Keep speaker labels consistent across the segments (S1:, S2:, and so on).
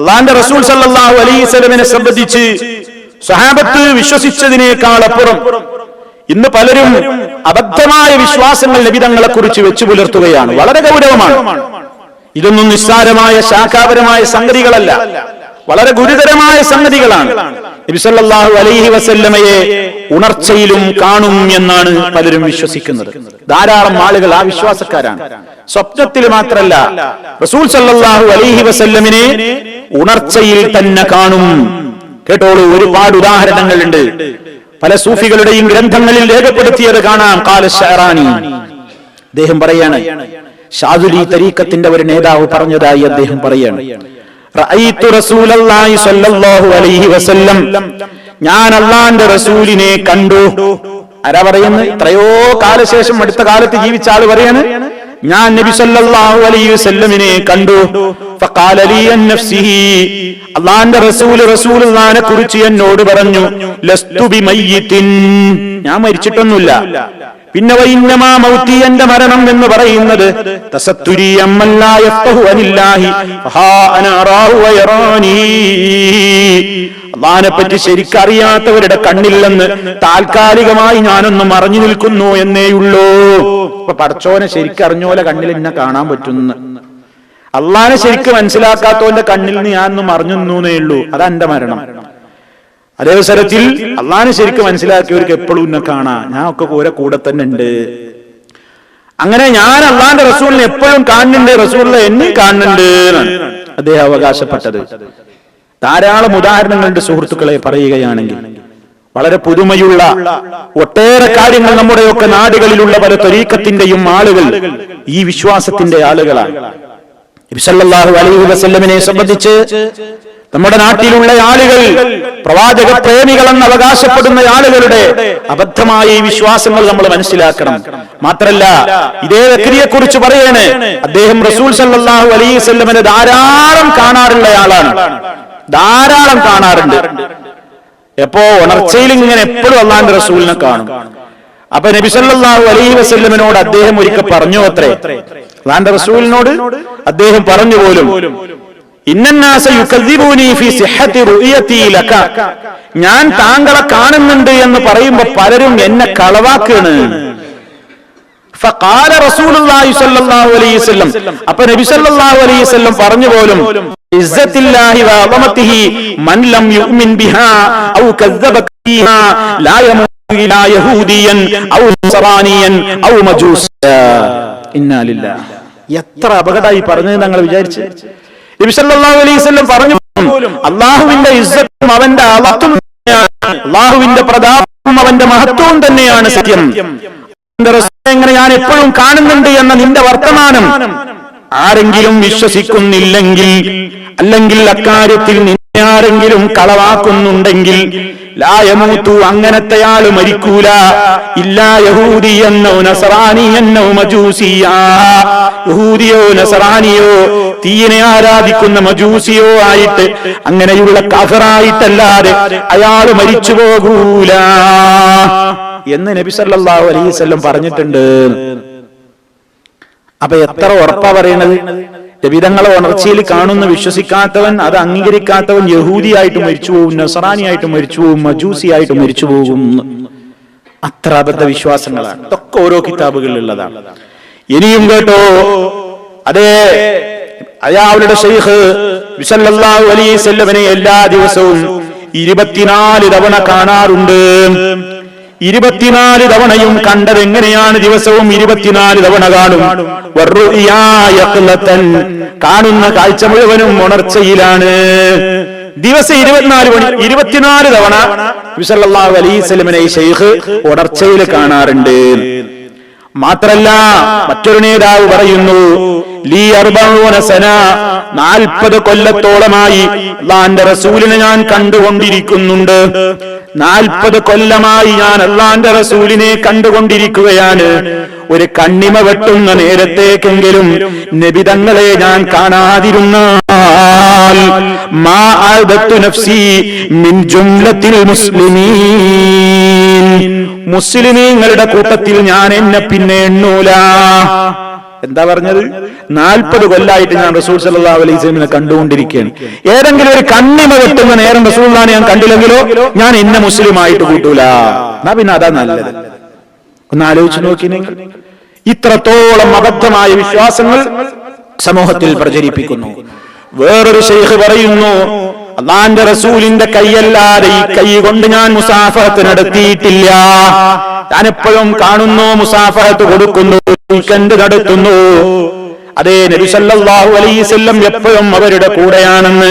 S1: അള്ളാന്റെ റസൂൽ സല്ലാഹു അലൈഹി സ്വലമിനെ സംബന്ധിച്ച് സ്വഹാബത്ത് വിശ്വസിച്ചതിനേക്കാൾ അപ്പുറം ഇന്ന് പലരും അബദ്ധമായ വിശ്വാസങ്ങൾ ലഭിതങ്ങളെ കുറിച്ച് വെച്ചു പുലർത്തുകയാണ്. വളരെ ഗൗരവമാണ്. ഇതൊന്നും നിസ്സാരമായ ശാഖാപരമായ സംഗതികളല്ല. വളരെ ഗുരുതരമായ സംഗതികളാണ്. അലൈഹി വസല്ലമയെ ഉണർച്ചയിലും കാണും എന്നാണ് പലരും വിശ്വസിക്കുന്നത്. ധാരാളം ആളുകൾ ആ വിശ്വാസക്കാരാണ് സ്വപ്നത്തിൽ മാത്രല്ല റസൂൽ സല്ലല്ലാഹു അലൈഹി വസല്ലമിനെ ഉണർച്ചയിൽ തന്നെ കാണും. കേട്ടോളൂ ഒരുപാട് ഉദാഹരണങ്ങൾ ഉണ്ട് പല സൂഫികളുടെയും ഗ്രന്ഥങ്ങളിൽ രേഖപ്പെടുത്തിയത് കാണാം. കാല ഷഹറാനി അദ്ദേഹം പറയാണ് ഷാദുലി തരീക്കത്തിന്റെ ഒരു നേതാവ് പറഞ്ഞതായി അദ്ദേഹം പറയാണ് ഞാൻ അള്ളാന്റെ റസൂലിനെ കണ്ടു. ആരാ പറയുന്നത്? എത്രയോ കാലശേഷം അടുത്ത കാലത്ത് ജീവിച്ച ആൾ പറയാണ് ഞാൻ നബി സല്ലല്ലാഹു അലൈഹി വസല്ലമിനെ കണ്ടു. ഫഖാല ലി അൻ നഫ്സിഹി. അള്ളാന്റെ റസൂൽ റസൂലുള്ളാനെ കുറിച്ച് എന്നോട് പറഞ്ഞു ലസ്തു ബിമയ്യിത്തിൻ ഞാൻ മരിച്ചിട്ടൊന്നുമില്ല. പിന്നെ വൈന്നമാ മൗത്തി എന്റെ മരണം എന്ന് പറയുന്നത് അള്ളാഹിനെ പറ്റി ശരിക്കറിയാത്തവരുടെ കണ്ണില്ലെന്ന് താൽക്കാലികമായി ഞാനൊന്ന് മറഞ്ഞു നിൽക്കുന്നു എന്നേയുള്ളൂ ഇപ്പൊ പടച്ചോനെ ശരിക്കറിഞ്ഞോലെ കണ്ണിൽ എന്നെ കാണാൻ പറ്റുന്നു. അള്ളാനെ ശരിക്ക് മനസ്സിലാക്കാത്തവന്റെ കണ്ണിൽ നിന്ന് ഞാൻ ഒന്ന് മറഞ്ഞു നിന്നേ ഉള്ളൂ അതെന്റെ മരണം. അതേ അവസരത്തിൽ അള്ളാഹിനെ ശരിക്കും മനസ്സിലാക്കിയവർക്ക് എപ്പോഴും എന്നെ കാണാം. ഞാൻ ഒക്കെ ഓരോ കൂടെ തന്നെ ഉണ്ട്. അങ്ങനെ ഞാൻ അള്ളാന്റെ റസൂലിനെ എപ്പോഴും കാണുന്നുണ്ട്. റസൂലിനെ എന്നെ കാണുന്നുണ്ട് അദ്ദേഹം അവകാശപ്പെട്ടത്. ധാരാളം ഉദാഹരണങ്ങളുണ്ട് സുഹൃത്തുക്കളെ പറയുകയാണെങ്കിൽ. വളരെ പുതുമയുള്ള ഒട്ടേറെ കാര്യങ്ങൾ നമ്മുടെയൊക്കെ നാടുകളിലുള്ള പല തൊരീക്കത്തിന്റെയും ആളുകൾ ഈ വിശ്വാസത്തിന്റെ ആളുകളാണ്. നബിസല്ലല്ലാഹു അലൈഹി വസല്ലമിനെ സംബന്ധിച്ച് നമ്മുടെ നാട്ടിലുള്ള ആളുകൾ പ്രവാചക പ്രേമികളെന്ന് അവകാശപ്പെടുന്ന ആളുകളുടെ അബദ്ധമായ ഈ വിശ്വാസങ്ങൾ നമ്മൾ മനസ്സിലാക്കണം. മാത്രല്ല ഇതേ വ്യക്തിയെ കുറിച്ച് പറയാണ്. അദ്ദേഹം റസൂൽ സല്ലാഹു അലൈഹി വസല്ലമിനെ ധാരാളം കാണാറുള്ള ആളാണ്. ധാരാളം കാണാറുണ്ട്. എപ്പോ ഉണർച്ചയിൽ ഇങ്ങനെ എപ്പോഴും അള്ളാന്റെ റസൂലിനെ കാണും. അപ്പൊ നബി സല്ലല്ലാഹു അലൈഹി വസ്ല്ലമിനോട് അദ്ദേഹം ഒരിക്കൽ പറഞ്ഞു അത്രേ? അള്ളാന്റെ റസൂലിനോട് അദ്ദേഹം പറഞ്ഞു പോലും. ഞാൻ താങ്കളെ കാണുന്നുണ്ട് എന്ന് പറയുമ്പോ പലരും എന്നെ കളവാക്കാണ്. അപ്പൊ നബി അലൈഹി വസല്ലം പറഞ്ഞു പോലും മൻ ലം യുമിൻ ബിഹാ ഔ ലാ യഹൂദിയൻ ഔ ഔ എത്ര അപകടമായി പറഞ്ഞത് ഞങ്ങൾ വിചാരിച്ചു. നബി സല്ലല്ലാഹു അലൈഹി വസല്ലം പറഞ്ഞു അള്ളാഹുവിന്റെ ഇസ്സത്തും അവന്റെ അളത്തും അള്ളാഹുവിന്റെ പ്രതാപവും അവന്റെ മഹത്വവും തന്നെയാണ് സത്യം. എങ്ങനെ ഞാൻ എപ്പോഴും കാണുന്നുണ്ട് എന്ന നിന്റെ വർത്തമാനം ആരെങ്കിലും വിശ്വസിക്കുന്നില്ലെങ്കിൽ അല്ലെങ്കിൽ അക്കാര്യത്തിൽ ആരെങ്കിലും കളവാക്കുന്നുണ്ടെങ്കിൽ ലായമൂത്തു അങ്ങനത്തെ ആൾ മരിക്കൂല. ഇല്ലാ യഹൂദി എന്നോ നസറാനി എന്നോ മജൂസിയ. യഹൂദിയോ നസറാനിയോ തീയിനെ ആരാധിക്കുന്ന മജൂസിയോ ആയിട്ട് അങ്ങനെയുള്ള കഫറായിട്ടല്ലാതെ അയാൾ മരിച്ചു പോകൂല. എന്ന് നബി സല്ലല്ലാഹു അലൈഹി പറഞ്ഞിട്ടുണ്ട്. അപ്പൊ എത്ര ഉറപ്പാ പറയണത്? രവിതങ്ങളെ ഉണർച്ചയിൽ കാണുന്ന വിശ്വസിക്കാത്തവൻ അത് അംഗീകരിക്കാത്തവൻ യഹൂദിയായിട്ട് മരിച്ചു പോകും നസറാനിയായിട്ട് മരിച്ചു പോകും മജൂസിയായിട്ട് മരിച്ചു പോകും. അത്ര അബദ്ധ വിശ്വാസങ്ങളാണ്. ഇതൊക്കെ ഓരോ കിതാബുകളിലുള്ളതാണ്. ഇനിയും കേട്ടോ അതേ അയാളുടെ ഷെയ്ഖ് അലൈഹി വസല്ലമനെ എല്ലാ ദിവസവും ഇരുപത്തിനാല് തവണ കാണാറുണ്ട്. ഇരുപത്തിനാല് തവണയും കണ്ടത് എങ്ങനെയാണ് ദിവസവും ഇരുപത്തിനാല് തവണ കാണും. കാണുന്ന കാഴ്ച മുഴുവനും ഉണർച്ചയിലാണ്. ദിവസം ഇരുപത്തിനാല് മണി ഇരുപത്തിനാല് തവണ വിസല്ലാഹു അലൈസ്ലമിനെ ഷെയ്ഖ് ഉണർച്ചയിൽ കാണാറുണ്ട്. മാത്രല്ല മറ്റൊരു നേതാവ് പറയുന്നു ലീ സന. നാൽപ്പത് കൊല്ലത്തോളമായി റസൂലിനെ ഞാൻ കണ്ടുകൊണ്ടിരിക്കുന്നുണ്ട്. നാൽപ്പത് കൊല്ലമായി ഞാൻ അള്ളാന്റെ റസൂലിനെ കണ്ടുകൊണ്ടിരിക്കുകയാണ്. ഒരു കണ്ണിമ വെട്ടുന്ന നേരത്തേക്കെങ്കിലും നബിതങ്ങളെ ഞാൻ കാണാതിരുന്ന മുസ്ലിമീങ്ങളുടെ കൂട്ടത്തിൽ ഞാൻ എന്നെ പിന്നെ എണ്ണൂല. എന്താ പറഞ്ഞത്? നാൽപ്പത് കൊല്ലായിട്ട് ഞാൻ റസൂൽ സല്ലാ അലൈസ്മിനെ കണ്ടുകൊണ്ടിരിക്കുകയാണ്. ഏതെങ്കിലും ഒരു കണ്ണിമ വെട്ടുന്ന നേരം റസൂൽനെ ഞാൻ കണ്ടില്ലെങ്കിലോ ഞാൻ ഇന്ന മുസ്ലിമായിട്ട് കൂട്ടൂല. എന്നാ പിന്നെ അതാ നല്ലത്. ഒന്ന് ആലോചിച്ച് നോക്കി ഇത്രത്തോളം അബദ്ധമായ വിശ്വാസങ്ങൾ സമൂഹത്തിൽ പ്രചരിപ്പിക്കുന്നു. വേറൊരു ശൈഖ് പറയുന്നു അള്ളാന്റെ റസൂലിന്റെ കൈയല്ലാതെ ഈ കൈ കൊണ്ട് ഞാൻ മുസാഫഹത്ത് നടത്തിയിട്ടില്ല. ഞാൻ എപ്പോഴും കാണുന്നു മുസാഫഹത്ത് കൊടുക്കുന്നു കണ്ട് നടത്തുന്നു. അതേ നബിസല്ലാഹു അലൈസ്വല്ലം എപ്പോഴും അവരുടെ കൂടെയാണെന്ന്.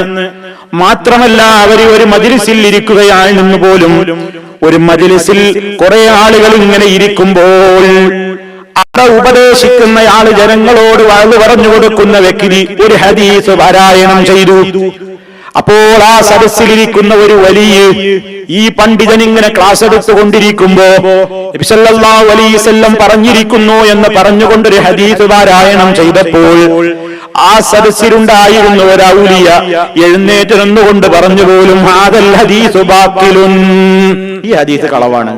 S1: മാത്രമല്ല അവർ ഒരു മജിലിസിൽ ഇരിക്കുകയാണെന്ന് പോലും ഒരു മജിലിസിൽ കുറെ ആളുകൾ ഇങ്ങനെ ഇരിക്കുമ്പോൾ ഉപദേശിക്കുന്ന ഉപദേശിക്കുന്നയാൾ ജനങ്ങളോട് വാഴ്ന്നു പറഞ്ഞു കൊടുക്കുന്ന വ്യക്തി ഒരു ഹദീസ് പാരായണം ചെയ്തു. അപ്പോൾ ആ സദസ്സിലിരിക്കുന്ന ഒരു വലിയ ഈ പണ്ഡിതൻ ഇങ്ങനെ ക്ലാസ് എടുത്തുകൊണ്ടിരിക്കുമ്പോ വസല്ലം പറഞ്ഞിരിക്കുന്നു എന്ന് പറഞ്ഞുകൊണ്ടൊരു ഹദീസ് പാരായണം ചെയ്തപ്പോൾ ആ സദസ്സിലുണ്ടായിരുന്ന ഒരു ഔലിയ എഴുന്നേറ്റ് നിന്നുകൊണ്ട് പറഞ്ഞു പോലും ഹദീസ് ഈ ഹദീസ് കളവാണ്.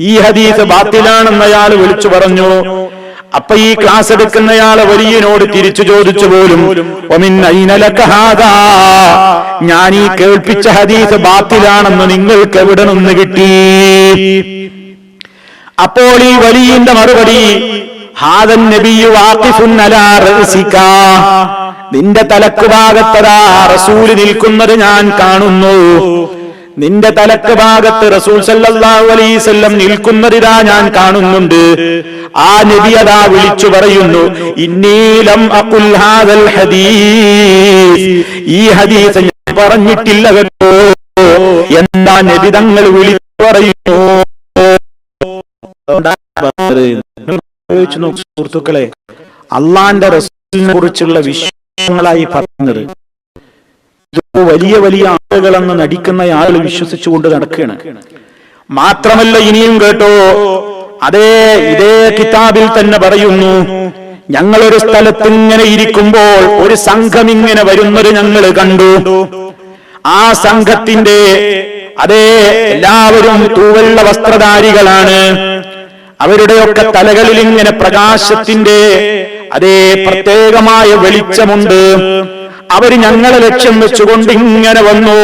S1: ഈ ഹദീസ് ബാത്തിലാണെന്ന് അയാൾ വിളിച്ചു പറഞ്ഞു അപ്പൊ ഈ ക്ലാസ് എടുക്കുന്നയാളെ വലിയനോട് തിരിച്ചു ചോദിച്ചു പോലും? ഞാൻ ഈ കേൾപ്പിച്ച ഹദീസ് ബാത്തിലാണെന്ന് നിങ്ങൾക്ക് എവിടെ നിന്ന് കിട്ടി? അപ്പോൾ ഈ വലിയന്റെ മറുപടി ഹാദൻ നബിയു നിന്റെ തലക്ക് ഭാഗത്തതാ റസൂൽ നിൽക്കുന്നത് ഞാൻ കാണുന്നു. നിന്റെ തലക്ക് ഭാഗത്ത് റസൂൽ സല്ലല്ലാഹു അലൈഹി വസല്ലം നിൽക്കുന്നതിതാ ഞാൻ കാണുന്നുണ്ട്. ആ നബി അതാ വിളിച്ചു പറയുന്നു ഇന്നീലം അഖുൽ ഹാദൽ ഹദീസ്. ഈ ഹദീസ് ഞാൻ പറഞ്ഞിട്ടില്ല കേട്ടോ എന്താ നബി തങ്ങൾ വിളിച്ചു പറയുന്നു? സുഹൃത്തുക്കളെ അള്ളാന്റെ റസൂലിനെ കുറിച്ചുള്ള വിശ്വാസങ്ങളായി ഇത് വലിയ വലിയ ആളുകളെന്ന് നടിക്കുന്ന ആളുകൾ വിശ്വസിച്ചുകൊണ്ട് നടക്കുകയാണ്. മാത്രമല്ല ഇനിയും കേട്ടോ അതേ ഇതേ കിതാബിൽ തന്നെ പറയുന്നു ഞങ്ങളൊരു സ്ഥലത്ത് ഇങ്ങനെ ഇരിക്കുമ്പോൾ ഒരു സംഘം ഇങ്ങനെ വരുന്നത് ഞങ്ങൾ കണ്ടു. ആ സംഘത്തിന്റെ അതേ എല്ലാവരും തൂവെള്ള വസ്ത്രധാരികളാണ്. അവരുടെയൊക്കെ തലകളിൽ ഇങ്ങനെ പ്രകാശത്തിന്റെ അതേ പ്രത്യേകമായ വെളിച്ചമുണ്ട്. അവർ ഞങ്ങളെ ലക്ഷ്യം വെച്ചുകൊണ്ട് ഇങ്ങനെ വന്നു.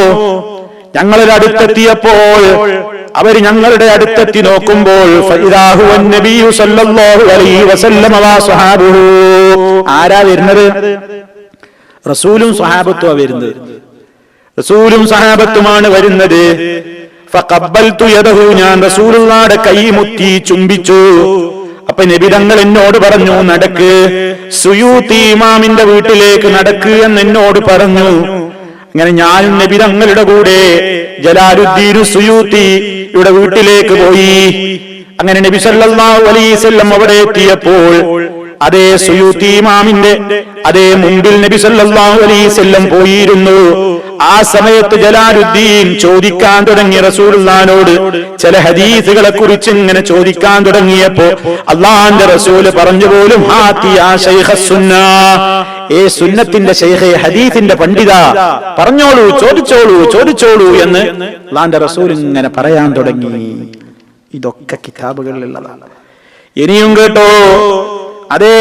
S1: ഞങ്ങളുടെ അടുത്തെത്തിയപ്പോൾ അവർ ഞങ്ങളുടെ അടുത്തെത്തി നോക്കുമ്പോൾ ആരാ വരുന്നത്? റസൂലും സഹാബത്തുമാ വരുന്നത്. റസൂലും സഹാബത്തുമാണ് വരുന്നത്. ഞാൻ റസൂലുള്ളാഹിയുടെ കൈ മുത്തി ചുംബിച്ചു. അപ്പൊ നബിതങ്ങൾ എന്നോട് പറഞ്ഞു നടക്ക്. സുയൂത്തി ഇമാമിന്റെ വീട്ടിലേക്ക് നടക്ക് എന്ന് എന്നോട് പറഞ്ഞു. അങ്ങനെ ഞാൻ നബിതങ്ങളുടെ കൂടെ ജലാലുദ്ദീനു സുയൂത്തി ഇവിടെ വീട്ടിലേക്ക് പോയി. അങ്ങനെ നബി സല്ലല്ലാഹു അലൈഹി വസല്ലം അവിടെ എത്തിയപ്പോൾ അതേ സുയൂത്തി ഇമാമിന്റെ അതേ മുമ്പിൽ നബി സല്ലല്ലാഹു അലൈഹി വസല്ലം പോയിരുന്നു. ആ സമയത്ത് ജലാലുദ്ദീൻ ചോദിക്കാൻ തുടങ്ങി റസൂലുള്ളാനോട് ചില ഹദീസുകളെ കുറിച്ച് ഇങ്ങനെ ചോദിക്കാൻ തുടങ്ങിയപ്പോ അള്ളാന്റെ റസൂൽ പറഞ്ഞു പോലും ഏ സുന്നത്തിന്റെ ശൈഖെ ഹദീസിന്റെ പണ്ഡിത പറഞ്ഞോളൂ ചോദിച്ചോളൂ ചോദിച്ചോളൂ എന്ന് അള്ളാന്റെ റസൂൽ ഇങ്ങനെ പറയാൻ തുടങ്ങി. ഇതൊക്കെ കിതാബുകളിലുള്ളതാണ്. ഇനിയും കേട്ടോ അതേ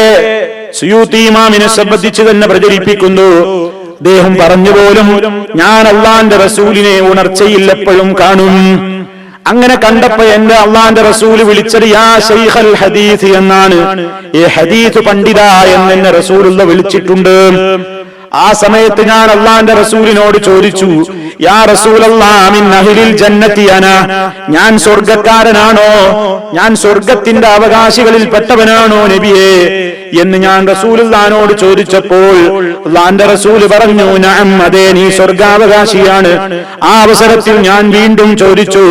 S1: സുയൂത്തി ഇമാമിനെ സംബന്ധിച്ച് തന്നെ പ്രചരിപ്പിക്കുന്നു. അദ്ദേഹം പറഞ്ഞു പോലും ഞാൻ അള്ളാന്റെ റസൂലിനെ ഉണർച്ചയിൽ എപ്പോഴും കാണും. അങ്ങനെ കണ്ടപ്പോ എന്റെ അള്ളാന്റെ റസൂൽ വിളിച്ചത് യാ ശൈഖൽ ഹദീസ് എന്നാണ്. ഈ ഹദീസ് പണ്ഡിത എന്ന് എന്നെ റസൂലുള്ള വിളിച്ചിട്ടുണ്ട്. ആ സമയത്ത് ഞാൻ അള്ളാന്റെ റസൂലിനോട് ചോദിച്ചു യാ റസൂൽ അഹ്ലിൽ ജന്നത്തി ഞാൻ സ്വർഗക്കാരനാണോ ഞാൻ സ്വർഗത്തിന്റെ അവകാശികളിൽ പെട്ടവനാണോ നബിയെ? എന്ന് ഞാൻ റസൂലുള്ളാനോട് ചോദിച്ചപ്പോൾ അള്ളാന്റെ റസൂൽ പറഞ്ഞു നഅം അതെ നീ സ്വർഗാവകാശിയാണ്. ആ അവസരത്തിൽ ഞാൻ വീണ്ടും ചോദിച്ചു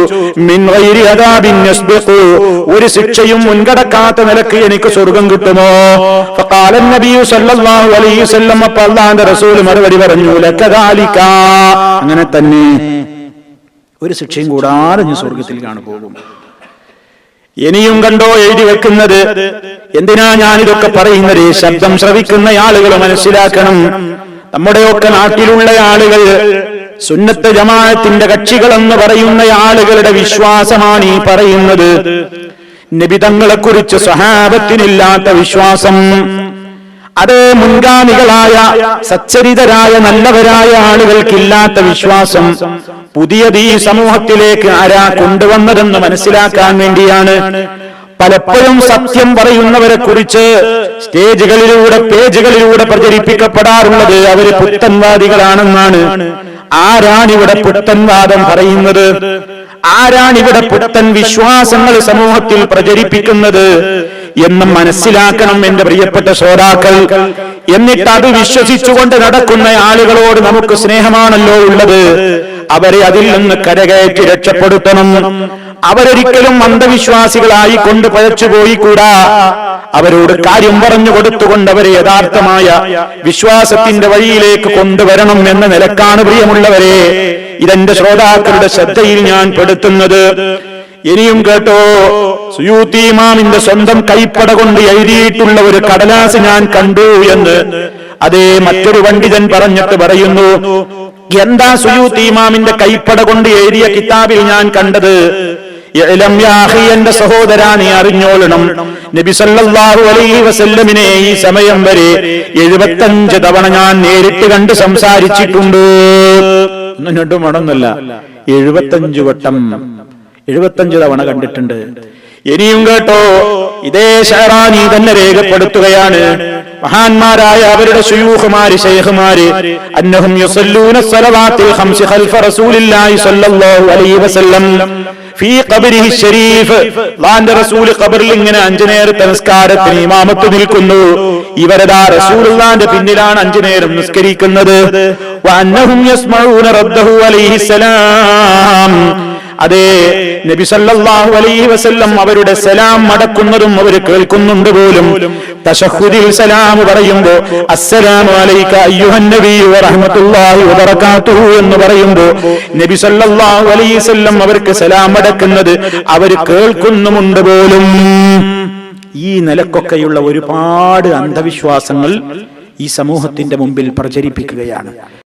S1: ഒരു ശിക്ഷയും മുൻകടക്കാത്ത നിലയ്ക്ക് എനിക്ക് സ്വർഗം കിട്ടുമോ? റസൂൽ മറുപടി പറഞ്ഞു അങ്ങനെ തന്നെ ഒരു ശിക്ഷയും കൂടാതെ ഞാൻ സ്വർഗത്തിൽ കാണു പോകും. ഇനിയും കണ്ടോ എഴുതി വെക്കുന്നത്? എന്തിനാ ഞാനിതൊക്കെ പറയുന്നത്? ശബ്ദം ശ്രവിക്കുന്ന ആളുകൾ മനസ്സിലാക്കണം. നമ്മുടെയൊക്കെ നാട്ടിലുള്ള ആളുകൾ സുന്നത്ത് ജമാഅത്തിന്റെ കക്ഷികളെന്ന് പറയുന്ന ആളുകളുടെ വിശ്വാസമാണ് ഈ പറയുന്നത്. നിബിതങ്ങളെ കുറിച്ച് സ്വഹാബത്തിനില്ലാത്ത വിശ്വാസം. അത് മുൻഗാമികളായ സച്ചരിതരായ നല്ലവരായ ആളുകൾക്കില്ലാത്ത വിശ്വാസം പുതിയത് ഈ സമൂഹത്തിലേക്ക് ആരാ കൊണ്ടുവന്നതെന്ന് മനസ്സിലാക്കാൻ വേണ്ടിയാണ്. പലപ്പോഴും സത്യം പറയുന്നവരെ കുറിച്ച് സ്റ്റേജുകളിലൂടെ പേജുകളിലൂടെ പ്രചരിപ്പിക്കപ്പെടാറുള്ളത് അവർ പുത്തൻവാദികളാണെന്നാണ്. ആരാണിവിടെ പുത്തൻവാദം പറയുന്നത്? ആരാണിവിടെ പുത്തൻ വിശ്വാസങ്ങൾ സമൂഹത്തിൽ പ്രചരിപ്പിക്കുന്നത്? എന്ന് മനസ്സിലാക്കണം എന്റെ പ്രിയപ്പെട്ട ശ്രോതാക്കൾ. എന്നിട്ട് അത് വിശ്വസിച്ചുകൊണ്ട് നടക്കുന്ന ആളുകളോട് നമുക്ക് സ്നേഹമാണല്ലോ ഉള്ളത്. അവരെ അതിൽ നിന്ന് കരകയറ്റി രക്ഷപ്പെടുത്തണം. അവരൊരിക്കലും അന്ധവിശ്വാസികളായി കൊണ്ട് പഴച്ചുപോയി കൂടാ അവരോട് കാര്യം പറഞ്ഞു കൊടുത്തുകൊണ്ട് അവരെ യഥാർത്ഥമായ വിശ്വാസത്തിന്റെ വഴിയിലേക്ക് കൊണ്ടുവരണം എന്ന നിലക്കാണ് പ്രിയമുള്ളവരെ. ഇതെന്റെ ശ്രോതാക്കളുടെ ശ്രദ്ധയിൽ ഞാൻ പെടുത്തുന്നത്. ഇനിയും കേട്ടോ. സുയൂത്തി ഇമാമിന്റെ സ്വന്തം കൈപ്പട കൊണ്ട് എഴുതിയിട്ടുള്ള ഒരു കടലാസ് ഞാൻ കണ്ടു എന്ന് അതേ മറ്റൊരു പണ്ഡിതൻ പറഞ്ഞിട്ട് പറയുന്നു എന്താ സുയൂത്തി ഇമാമിന്റെ കൈപ്പട കൊണ്ട് എഴുതിയ കിതാബിൽ ഞാൻ കണ്ടത്? എന്റെ സഹോദരാ നീ അറിഞ്ഞോളണം. നബി സല്ലല്ലാഹു അലൈഹി വസല്ലമിനെ ഈ സമയം വരെ എഴുപത്തഞ്ച് തവണ ഞാൻ നേരിട്ട് കണ്ട് സംസാരിച്ചിട്ടുണ്ട്. എഴുപത്തഞ്ചു മടൊന്നല്ല വട്ടം. എഴുപത്തഞ്ച് തവണ കണ്ടിട്ടുണ്ട്. ഇനിയും കേട്ടോ ഇതേ ഷഹറാനി തന്നെ രേഖപ്പെടുത്തുകയാണ്. മഹാന്മാരായ അവരുടെ യുസല്ലൂന സ്വല്ലല്ലാഹു അലൈഹി വസല്ലം ഫീ ഖബരിഹി ശരീഫ്. ഖബറിൽ ഇങ്ങനെ അഞ്ചു നേരത്തെ നിസ്കാരത്തിന് ഇമാമത്ത് നിൽക്കുന്നു. ഇവരതാ റസൂലുള്ളാന്റെ പിന്നിലാണ് അഞ്ചു നേരം നിസ്കരിക്കുന്നത് യസ്മഊന അലൈഹി അതെ നബി സല്ലല്ലാഹു അലൈഹി വസല്ലം അവരുടെ സലാം മടക്കുന്നതും അവർ കേൾക്കുന്നുണ്ട് പോലും. തശഹുദിൽ സലാം പറയുമ്പോ അസ്സലാമു അലൈക അയ്യുഹൻ നബി വറഹ്മത്തുള്ളാഹി വബറകാതുഹു എന്ന് പറയുമ്പോ നബി സല്ലല്ലാഹു അലൈഹി വസല്ലം അവർക്ക് സലാം മടക്കുന്നത് അവർ കേൾക്കുന്നുമുണ്ട് പോലും. ഈ നിലക്കൊക്കെയുള്ള ഒരുപാട് അന്ധവിശ്വാസങ്ങൾ ഈ സമൂഹത്തിന്റെ മുമ്പിൽ പ്രചരിപ്പിക്കുകയാണ്.